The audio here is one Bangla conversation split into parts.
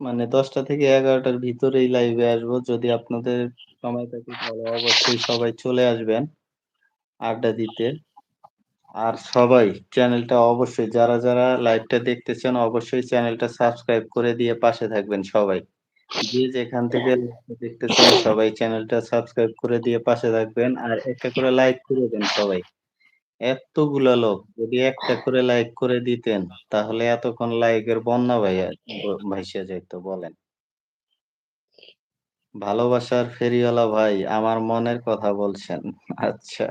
মানে ১০টা থেকে ১১টার ভিতরেই লাইভে আসব। যদি আপনাদের সময় থাকে তাহলে অবশ্যই সবাই চলে আসবেন আড্ডা দিতে। আর সবাই চ্যানেলটা অবশ্যই যারা, যারা লাইভটা দেখতেছেন অবশ্যই চ্যানেলটা সাবস্ক্রাইব করে দিয়ে পাশে থাকবেন সবাই। যে যেখান থেকে দেখতেছেন সবাই চ্যানেলটা সাবস্ক্রাইব করে দিয়ে পাশে থাকবেন। আর একটা করে লাইক করে দেন সবাই। এত্তগুলা লোক যদি একটা করে লাইক করে দিতেন তাহলে এতক্ষণ লাইকের বন্যা ভাইয়া ভাইসা যাইত বলেন। ভালোবাসার ফেরিওয়ালা ভাই আমার মনের কথা বলছেন। আচ্ছা।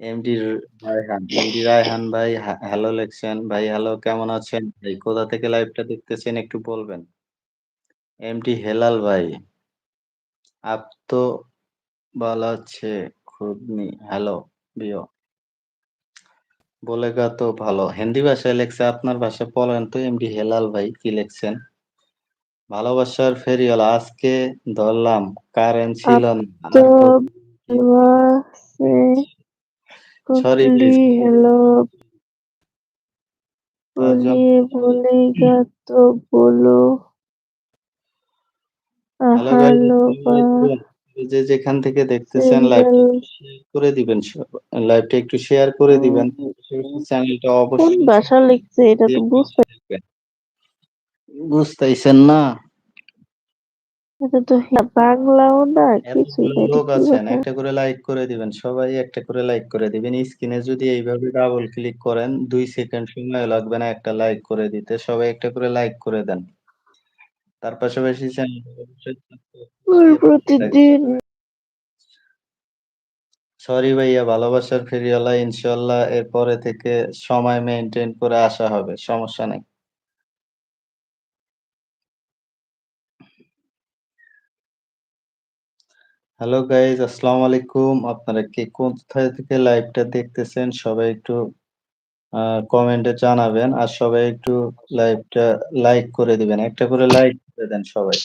এমডি রায়হান, এমডি রায়হান ভাই হ্যালো লেখছেন। ভাই হ্যালো কেমন আছেন? ভাই কোথা থেকে লাইভটা দেখতেছেন একটু বলবেন? এমডি হেলাল ভাই। আপ তো ভালো আছে খুদ নি হ্যালো প্রিয়। বলেগা তো ভালো। হিন্দি ভাষায় লেখছে আপনার ভাষা পড়েন তো এমডি হেলাল ভাই কি লেখছেন? ভালোবাসার ফেরিয়াল আজকে ধরলাম কারেন্ট ছিল না। সরি হ্যালো বলে গা তো বলো হ্যালো যে যেখান থেকে দেখতেছেন লাইভটা শেয়ার করে দিবেন লাইভটা একটু শেয়ার করে দিবেন। চ্যানেলটা কোন অবশ্যই ভাষা লিখছে এটা তো বুঝতে থাকবেন। বুঝতাইছেন না? এটা তো বাংলাও লোক আছেন একটা করে লাইক করে দিবেন। সবাই একটা করে লাইক করে দিবেন। স্ক্রিনে যদি এইভাবে ডাবল ক্লিক করেন ২ সেকেন্ড সময় লাগবে না একটা লাইক করে দিতে। সবাই একটা করে লাইক করে দেন। পাশে পাশাপাশি প্রতিদিন সরি ভাইয়া ভালোবাসার ফেরিওয়ালা ইনশাআল্লাহ এরপরে থেকে সময় মেনটেন করে আসা হবে। সমস্যা নাই। হ্যালো গাইজ আসসালামু আলাইকুম। আপনারা কে কোথায় থেকে লাইভটা দেখতেছেন সবাই একটু কমেন্টে জানাবেন। আর সবাই একটু লাইভটা লাইক করে দিবেন। একটা করে লাইক করে দেন সবাই।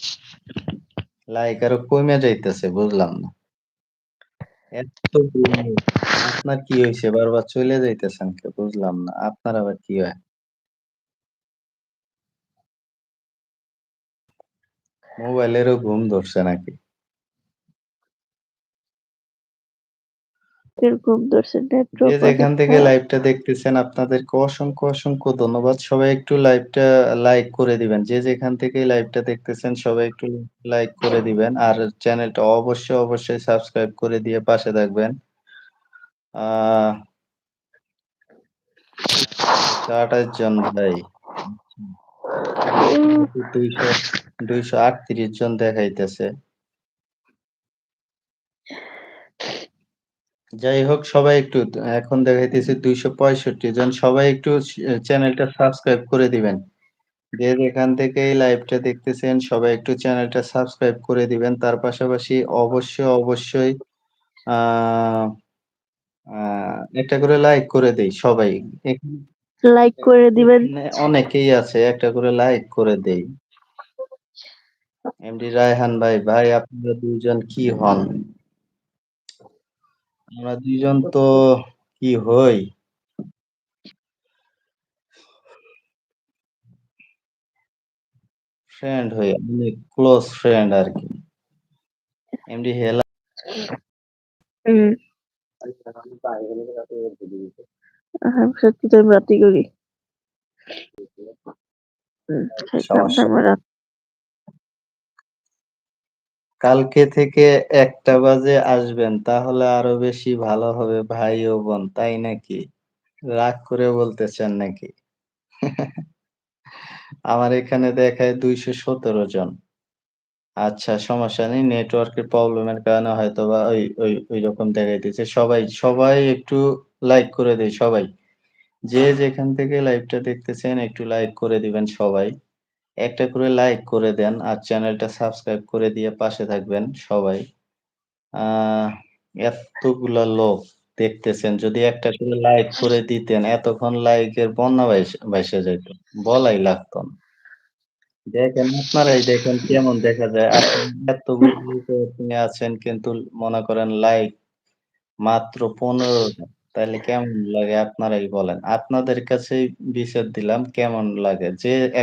লাইক আরও কমে যাইতেছে, বুঝলাম না। এত আপনার কি হয়েছে বারবার চলে যাইতেছেন কে বুঝলাম না। আপনার আবার কি হয়? মোবাইলেরও ঘুম ধরছে নাকি? এর ঘুম ধরছে যে যেখান থেকে। লাইভটা দেখতেছেন আপনাদেরকে অসংখ্য, অসংখ্য ধন্যবাদ। সবাই একটু লাইভটা লাইক করে দিবেন। যে যেখান থেকেই লাইভটা দেখতেছেন সবাই একটু লাইক করে দিবেন। আর চ্যানেলটা অবশ্যই, অবশ্যই সাবস্ক্রাইব করে দিয়ে পাশে থাকবেন। আ ১২৮ জন ভাই। দুইশো ২০০ ২৩৮ জন দেখাইতেছে। যাই হোক সবাই একটু এখন দেখাইতেছে ২৬৫ জন। সবাই একটু চ্যানেলটা সাবস্ক্রাইব করে দিবেন। যে যেখান থেকে এই লাইভটা দেখতেছেন সবাই একটু চ্যানেলটা সাবস্ক্রাইব করে দিবেন। তার পাশাপাশি অবশ্যই, অবশ্যই একটা করে লাইক করে দেই সবাই। এখানে লাইক করে দিবেন। অনেকেই আছে একটা করে লাইক করে দেই। এমডি রায়হান ভাই, ভাই আপনারা ২ জন কি হন? আমরা ২ জন তো কি হই? ফ্রেন্ড হই। অনেক ক্লোজ ফ্রেন্ড আর কি এমডি হেলা হুম। আমি সত্যি তো রাতি করি। হুম, খাইতাম না সমস্যা আমার রাত কালকে থেকে একটা বাজে আসবেন তাহলে আরও বেশি ভালো হবে ভাই ও বোন, তাই নাকি? রাগ করে বলতেছেন নাকি? আমার এখানে দেখায় ২১৭ জন। আচ্ছা সমস্যা নেই। নেটওয়ার্কের প্রবলেমের কারণে হয়তোবা ওই ওই ঐরকম দেখাইতেছে। সবাই, সবাই একটু লাইক করে দেয় সবাই। যে যেখান থেকে লাইভটা দেখতেছেন একটু লাইক করে দিবেন সবাই। একটা করে লাইক করে দেন আর চ্যানেলটা সাবস্ক্রাইব করে দিয়ে পাশে থাকবেন সবাই। এতগুলা লোক দেখতেছেন, যদি একটা করে লাইক করে দিতেন, এতক্ষণ লাইকের বন্যা ভাইস যাইত। বলাই লাগতো। দেখেন, আপনারাই দেখেন কেমন দেখা যায়। এতগুলো আছেন, কিন্তু মনে করেন লাইক মাত্র ১৫ তাহলে কেমন লাগে আপনারাই বলেন। আপনাদের কাছেই বিচার দিলাম, কেমন লাগে? যে